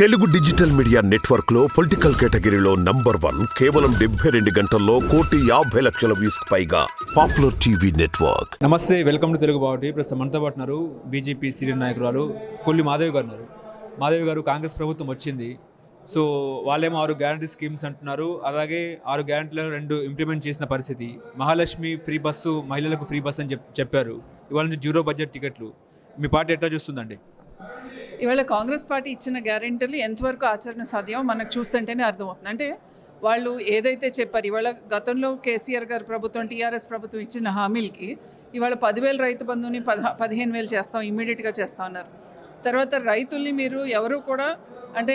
Telugu digital media నెట్వర్క్లో political కేటగిరీలో number one కేవలం డెబ్బై రెండు గంటల్లో కోటి యాభై లక్షల వ్యూస్ పైగా పాపులర్ టీవీ నెట్వర్క్. నమస్తే వెల్కమ్ టు తెలుగు బావటి ప్రస్తుతం మనతో పాటు ఉన్నారు బీజేపీ సీనియర్ నాయకురాలు కొల్లి మాధవి గారు ఉన్నారు. మాధవి గారు కాంగ్రెస్ ప్రభుత్వం వచ్చింది. సో వాళ్ళేమో ఆరు గ్యారంటీ స్కీమ్స్ అంటున్నారు. అలాగే ఆరు గ్యారంటీలో రెండు ఇంప్లిమెంట్ చేసిన పరిస్థితి. మహాలక్ష్మి ఫ్రీ బస్సు మహిళలకు ఫ్రీ బస్ అని చెప్పారు. ఇవాళ నుంచి జీరో బడ్జెట్ టికెట్లు. మీ పార్టీ ఎట్లా చూస్తుందండి? ఇవాళ కాంగ్రెస్ పార్టీ ఇచ్చిన గ్యారెంటీలు ఎంతవరకు ఆచరణ సాధ్యమో మనకు చూస్తుంటేనే అర్థమవుతుంది. అంటే వాళ్ళు ఏదైతే చెప్పారు ఇవాళ గతంలో కేసీఆర్ గారు ప్రభుత్వం టీఆర్ఎస్ ప్రభుత్వం ఇచ్చిన హామీలకి ఇవాళ పదివేల రైతు బంధువుని పద పదిహేను వేలు చేస్తాం ఇమ్మీడియట్గా చేస్తా ఉన్నారు తర్వాత రైతుల్ని మీరు ఎవరు కూడా అంటే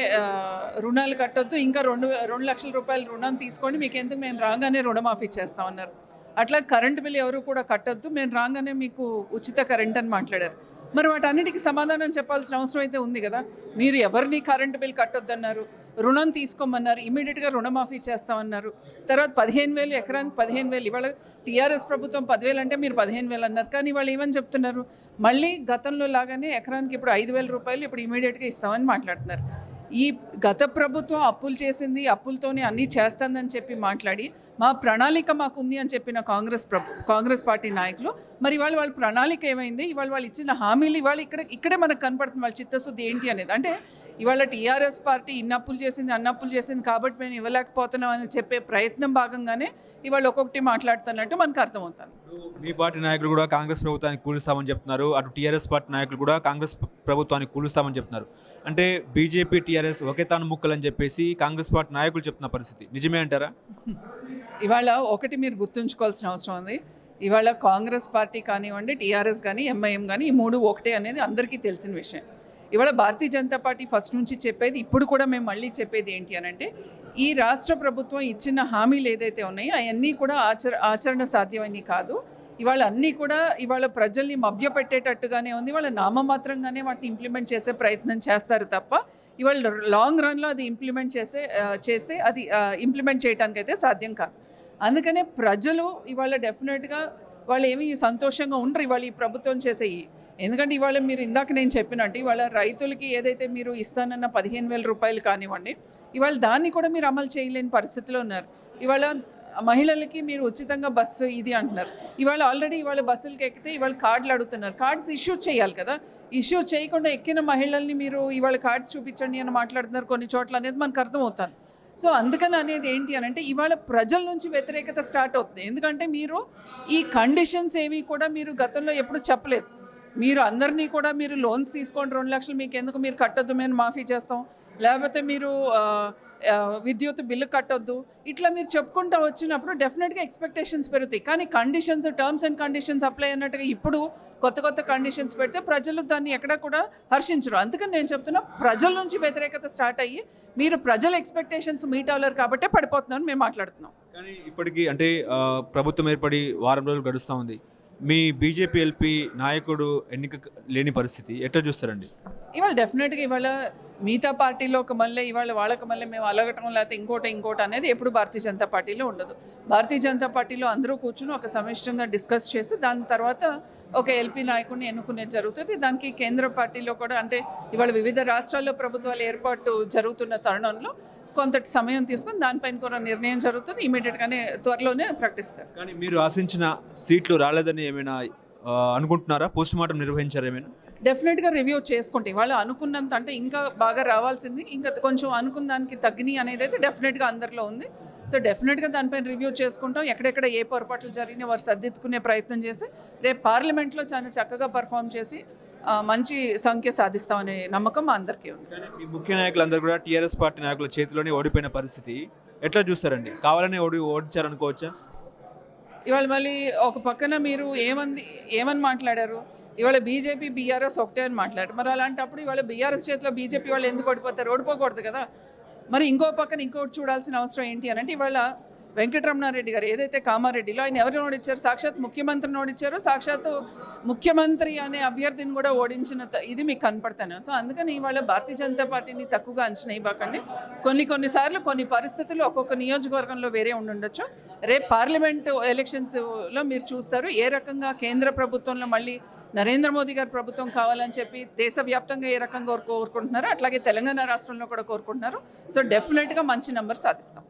రుణాలు కట్టొద్దు ఇంకా రెండు రెండు లక్షల రూపాయల రుణం తీసుకొని మీకు ఎందుకు మేము రాగానే రుణమాఫీ చేస్తా ఉన్నారు అట్లా కరెంట్ బిల్ ఎవరు కూడా కట్టొద్దు మేము రాగానే మీకు ఉచిత కరెంట్ అని మాట్లాడారు. మరి వాటన్నిటికీ సమాధానం చెప్పాల్సిన అవసరం అయితే ఉంది కదా? మీరు ఎవరిని కరెంటు బిల్ కట్టొద్దన్నారు? రుణం తీసుకోమన్నారు. ఇమీడియట్గా రుణమాఫీ చేస్తామన్నారు. తర్వాత పదిహేను వేలు ఎకరానికి పదిహేను వేలు ఇవాళ టీఆర్ఎస్ ప్రభుత్వం పదివేలు అంటే మీరు పదిహేను వేలు అన్నారు. కానీ వాళ్ళు ఏమని చెప్తున్నారు? మళ్ళీ గతంలో లాగానే ఎకరానికి ఇప్పుడు ఐదు వేల రూపాయలు ఇప్పుడు ఇమీడియట్గా ఇస్తామని మాట్లాడుతున్నారు. ఈ గత ప్రభుత్వం అప్పులు చేసింది అప్పులతోనే అన్నీ చేస్తుందని చెప్పి మాట్లాడి మా ప్రణాళిక మాకు ఉంది అని చెప్పిన కాంగ్రెస్ ప్రభు కాంగ్రెస్ పార్టీ నాయకులు మరి ఇవాళ వాళ్ళ ప్రణాళిక ఏమైంది? ఇవాళ వాళ్ళు ఇచ్చిన హామీలు ఇవాళ ఇక్కడ ఇక్కడే మనకు కనపడుతుంది వాళ్ళ చిత్తశుద్ధి ఏంటి అనేది. అంటే ఇవాళ టీఆర్ఎస్ పార్టీ ఇన్ని అప్పులు చేసింది అన్ని అప్పులు చేసింది కాబట్టి మేము ఇవ్వలేకపోతున్నాం అని చెప్పే ప్రయత్నం భాగంగానే ఇవాళ ఒక్కొక్కటి మాట్లాడుతున్నట్టు మనకు అర్థమవుతుంది. మీ పార్టీ నాయకులు కూడా కాంగ్రెస్ ప్రభుత్వానికి కూలుస్తామని చెప్తున్నారు. అటు టీఆర్ఎస్ పార్టీ నాయకులు కూడా కాంగ్రెస్ ప్రభుత్వానికి కూలుస్తామని చెప్తున్నారు. అంటే బీజేపీ టీఆర్ఎస్ ఒకే తాను ముక్కలని చెప్పేసి కాంగ్రెస్ పార్టీ నాయకులు చెప్తున్న పరిస్థితి. నిజమే అంటారా? ఇవాళ ఒకటి మీరు గుర్తుంచుకోవాల్సిన అవసరం ఉంది. ఇవాళ కాంగ్రెస్ పార్టీ కానివ్వండి టీఆర్ఎస్ కానీ ఎంఐఎం కానీ ఈ మూడు ఒకటే అనేది అందరికీ తెలిసిన విషయం. ఇవాళ భారతీయ జనతా పార్టీ ఫస్ట్ నుంచి చెప్పేది ఇప్పుడు కూడా మేము మళ్ళీ చెప్పేది ఏంటి అని అంటే ఈ రాష్ట్ర ప్రభుత్వం ఇచ్చిన హామీలు ఏదైతే ఉన్నాయో అవన్నీ కూడా ఆచర ఆచరణ సాధ్యమని కాదు. ఇవాళ అన్నీ కూడా ఇవాళ ప్రజల్ని మభ్యపెట్టేటట్టుగానే ఉంది. వాళ్ళ నామమాత్రంగానే వాటిని ఇంప్లిమెంట్ చేసే ప్రయత్నం చేస్తారు తప్ప ఇవాళ లాంగ్ రన్లో అది ఇంప్లిమెంట్ చేసే చేస్తే అది ఇంప్లిమెంట్ చేయడానికి అయితే సాధ్యం కాదు. అందుకనే ప్రజలు ఇవాళ డెఫినెట్గా వాళ్ళు ఏమీ సంతోషంగా ఉండరు. ఇవాళ ఈ ప్రభుత్వం చేసే ఎందుకంటే ఇవాళ మీరు ఇందాక నేను చెప్పినట్టు ఇవాళ రైతులకి ఏదైతే మీరు ఇస్తానన్న పదిహేను వేల రూపాయలు కానివ్వండి ఇవాళ దాన్ని కూడా మీరు అమలు చేయలేని పరిస్థితిలో ఉన్నారు. ఇవాళ మహిళలకి మీరు ఉచితంగా బస్సు ఇది అంటున్నారు. ఇవాళ ఆల్రెడీ ఇవాళ బస్సులకి ఎక్కితే ఇవాళ కార్డులు అడుగుతున్నారు. కార్డ్స్ ఇష్యూ చేయాలి కదా. ఇష్యూ చేయకుండా ఎక్కిన మహిళల్ని మీరు ఇవాళ కార్డ్స్ చూపించండి అని మాట్లాడుతున్నారు కొన్ని చోట్ల అనేది మనకు అర్థమవుతుంది. సో అందుకని అనేది ఏంటి అని అంటే ఇవాళ ప్రజల నుంచి వ్యతిరేకత స్టార్ట్ అవుతుంది. ఎందుకంటే మీరు ఈ కండిషన్స్ ఏవి కూడా మీరు గతంలో ఎప్పుడు చెప్పలేదు. మీరు అందరినీ కూడా మీరు లోన్స్ తీసుకోండి. రెండు లక్షలు మీకు ఎందుకు మీరు కట్టొద్దు మేము మాఫీ చేస్తాం. లేకపోతే మీరు విద్యుత్ బిల్లు కట్టొద్దు. ఇట్లా మీరు చెప్పుకుంటూ వచ్చినప్పుడు డెఫినెట్గా ఎక్స్పెక్టేషన్స్ పెరుగుతాయి. కానీ conditions terms and conditions apply అన్నట్టుగా ఇప్పుడు కొత్త కొత్త కండిషన్స్ పెడితే ప్రజలు దాన్ని ఎక్కడ కూడా హర్షించరు. అందుకని నేను చెప్తున్నా ప్రజల నుంచి వ్యతిరేకత స్టార్ట్ అయ్యి మీరు ప్రజల ఎక్స్పెక్టేషన్స్ మీట్ అవ్వలేరు కాబట్టే పడిపోతున్నామని మేము మాట్లాడుతున్నాం. కానీ ఇప్పటికీ అంటే ప్రభుత్వం ఏర్పడి వారం రోజులు గడుస్తూ ఉంది. మీ బీజేపీ ఎల్పీ నాయకుడు ఎన్నిక లేని పరిస్థితి ఎట్లా చూస్తారండి? ఇవాళ డెఫినెట్గా ఇవాళ మిగతా పార్టీలో ఒక మళ్ళీ ఇవాళ వాళ్ళకి మళ్ళీ మేము అలగటం లేకపోతే ఇంకోటి ఇంకోటి అనేది ఎప్పుడు భారతీయ జనతా పార్టీలో ఉండదు. భారతీయ జనతా పార్టీలో అందరూ కూర్చుని ఒక సమిష్టంగా డిస్కస్ చేసి దాని తర్వాత ఒక ఎల్పీ నాయకుడిని ఎన్నుకునేది జరుగుతుంది. దానికి కేంద్ర పార్టీలో కూడా అంటే ఇవాళ వివిధ రాష్ట్రాల్లో ప్రభుత్వాలు ఏర్పాటు జరుగుతున్న తరుణంలో కొంత సమయం తీసుకొని దానిపైన కూడా నిర్ణయం జరుగుతుంది. ఇమీడియట్గానే త్వరలోనే ప్రకటిస్తారు. కానీ మీరు ఆశించిన సీట్లు రాలేదని ఏమైనా అనుకుంటున్నారా? పోస్ట్ మార్టం నిర్వహించారా ఏమైనా? డెఫినెట్గా రివ్యూ చేసుకుంటే వాళ్ళు అనుకున్నంత అంటే ఇంకా బాగా రావాల్సింది. ఇంకా కొంచెం అనుకున్న దానికి తగ్గినాయి అనేది అయితే డెఫినెట్గా అందరిలో ఉంది. సో డెఫినెట్గా దానిపైన రివ్యూ చేసుకుంటాం. ఎక్కడెక్కడ ఏ పొరపాట్లు జరిగినా వారు సర్దిద్దుకునే ప్రయత్నం చేసి రేపు పార్లమెంట్లో చాలా చక్కగా పర్ఫామ్ చేసి మంచి సంఖ్య సాధిస్తామనే నమ్మకం మా అందరికీ ఉంది. మీ ముఖ్య నాయకులందరూ కూడా టీఆర్ఎస్ పార్టీ నాయకుల చేతిలోనే ఓడిపోయిన పరిస్థితి ఎట్లా చూస్తారండి? కావాలని ఓడి ఓడించారనుకోవచ్చా ఇవాళ మళ్ళీ ఒక పక్కన మీరు ఏమంది ఏమని మాట్లాడారు? ఇవాళ బీజేపీ బీఆర్ఎస్ ఒకటే అని మాట్లాడారు. మరి అలాంటప్పుడు ఇవాళ బీఆర్ఎస్ చేతిలో బీజేపీ వాళ్ళు ఎందుకు ఓడిపోతారు? ఓడిపోకూడదు కదా. మరి ఇంకో పక్కన ఇంకోటి చూడాల్సిన అవసరం ఏంటి అని అంటే ఇవాళ వెంకటరమణారెడ్డి గారు ఏదైతే కామారెడ్డిలో ఆయన ఎవరిని ఓడించారు? సాక్షాత్ ముఖ్యమంత్రిని ఓడించారు? సాక్షాత్ ముఖ్యమంత్రి అనే అభ్యర్థిని కూడా ఓడించిన ఇది మీకు కనపడతాను. సో అందుకని ఇవాళ భారతీయ జనతా పార్టీని తక్కువగా అంచనా ఇవ్వకండి. కొన్ని కొన్నిసార్లు కొన్ని పరిస్థితులు ఒక్కొక్క నియోజకవర్గంలో వేరే ఉండుండొచ్చు. రేపు పార్లమెంటు ఎలక్షన్స్లో మీరు చూస్తారు ఏ రకంగా కేంద్ర ప్రభుత్వంలో మళ్ళీ నరేంద్ర మోదీ గారు ప్రభుత్వం కావాలని చెప్పి దేశవ్యాప్తంగా ఏ రకంగా కోరుకుంటున్నారో అట్లాగే తెలంగాణ రాష్ట్రంలో కూడా కోరుకుంటున్నారు. సో డెఫినెట్గా మంచి నెంబర్ సాధిస్తాం.